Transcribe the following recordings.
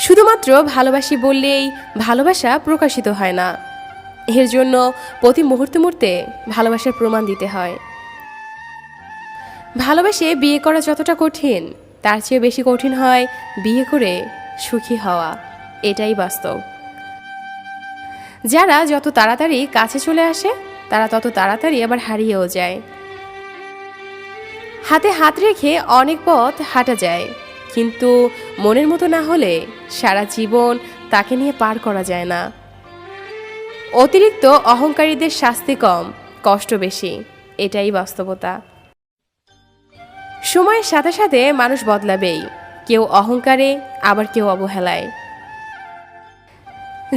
শুধুমাত্র ভালোবাসি বললেই ভালোবাসা প্রকাশিত হয় না। এর জন্য প্রতি মুহূর্তে মুহূর্তে ভালোবাসার প্রমাণ দিতে হয়। ভালোবেসে বিয়ে করা যতটা কঠিন, তার চেয়ে বেশি কঠিন হয় বিয়ে করে সুখী হওয়া। এটাই বাস্তব। যারা যত তাড়াতাড়ি কাছে চলে আসে, তারা তত তাড়াতাড়ি আবার হারিয়েও যায়। হাতে হাত রেখে অনেক পথ হাঁটা যায়। কিন্তু মনের মতো না হলে সারা জীবন তাকে নিয়ে পার করা যায় না। অতিরিক্ত অহংকারীদের শাস্তি কম, কষ্ট বেশি, এটাই বাস্তবতা। সময়ের সাথে সাথে মানুষ বদলাবেই, কেউ অহংকারে, আবার কেউ অবহেলায়।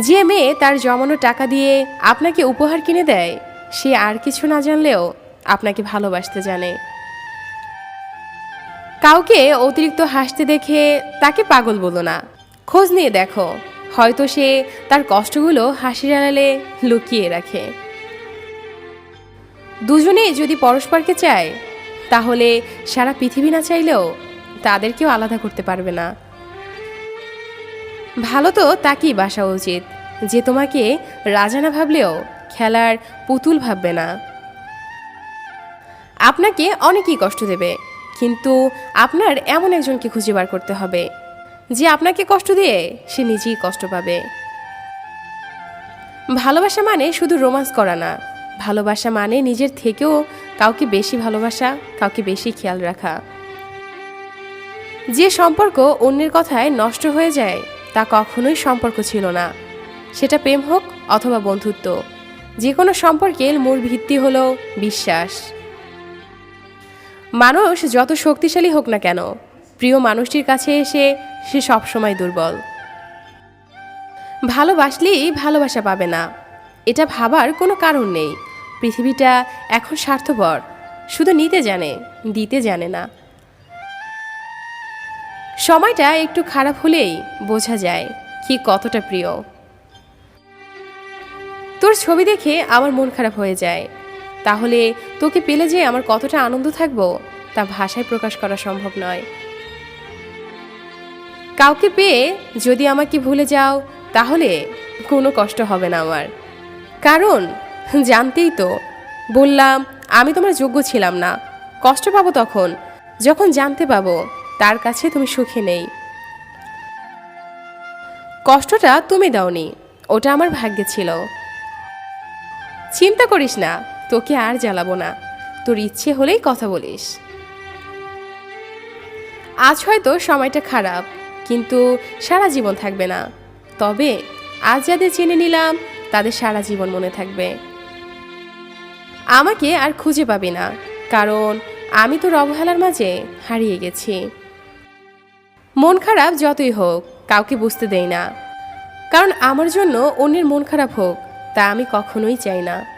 যে মেয়ে তার জমানো টাকা দিয়ে আপনাকে উপহার কিনে দেয়, সে আর কিছু না জানলেও আপনাকে ভালোবাসতে জানে। কাউকে অতিরিক্ত হাসতে দেখে তাকে পাগল বলো না। খোঁজ নিয়ে দেখো। হয়তো সে তার কষ্টগুলো হাসির আড়ালে লুকিয়ে রাখে। দুজনে যদি পরস্পরকে চায়, তাহলে সারা পৃথিবী না চাইলেও তাদেরকেও আলাদা করতে পারবে না। ভালো তো তাকেই বাসা উচিত, যে তোমাকে রাজা না ভাবলেও খেলার পুতুল ভাববে না। আপনাকে অনেকেই কষ্ট দেবে। কিন্তু আপনার এমন একজনকে খুঁজে বার করতে হবে, যে আপনাকে কষ্ট দিয়ে সে নিজেই কষ্ট পাবে। ভালোবাসা মানে শুধু রোমান্স করা না, ভালোবাসা মানে নিজের থেকেও কাউকে বেশি ভালোবাসা, কাউকে বেশি খেয়াল রাখা। যে সম্পর্ক অন্যের কথায় নষ্ট হয়ে যায়, তা কখনোই সম্পর্ক ছিল না। সেটা প্রেম হোক অথবা বন্ধুত্ব যে কোনো সম্পর্কের মূল ভিত্তি হলো বিশ্বাস। মানুষ যত শক্তিশালী হোক না কেন, প্রিয় মানুষটির কাছে এসে সে সবসময় দুর্বল। ভালোবাসলেই ভালোবাসা পাবে না। এটা ভাবার কোনো কারণ নেই। পৃথিবীটা এখন স্বার্থপর। শুধু নিতে জানে, দিতে জানে না। সময়টা একটু খারাপ হলেই বোঝা যায় কি কতটা প্রিয়। তোর ছবি দেখে আমার মন খারাপ হয়ে যায়। তাহলে তোকে পেলে যে আমার কতটা আনন্দ থাকব, তা ভাষায় প্রকাশ করা সম্ভব নয়। কাউকে পেয়ে যদি আমাকে ভুলে যাও, তাহলে কোনো কষ্ট হবে না আমার। কারণ জানতেই তো, বললাম, আমি তোমার যোগ্য ছিলাম না। কষ্ট পাবো তখন, যখন জানতে পাবো, তার কাছে তুমি সুখে নেই। কষ্টটা তুমি দাওনি, ওটা আমার ভাগ্যে ছিল। চিন্তা করিস না তোকে আর জ্বালাবো না। তোর ইচ্ছে হলেই কথা বলিস। আজ হয়তো সময়টা খারাপ, কিন্তু সারা জীবন থাকবে না। তবে আজ যাদের চিনে নিলাম, তাদের সারা জীবন মনে থাকবে। আমাকে আর খুঁজে পাবি না, কারণ আমি তোর অবহেলার মাঝে হারিয়ে গেছি। মন খারাপ যতই হোক, কাউকে বুঝতে দেই না। কারণ আমার জন্য অন্যের মন খারাপ হোক, তা আমি কখনোই চাই না।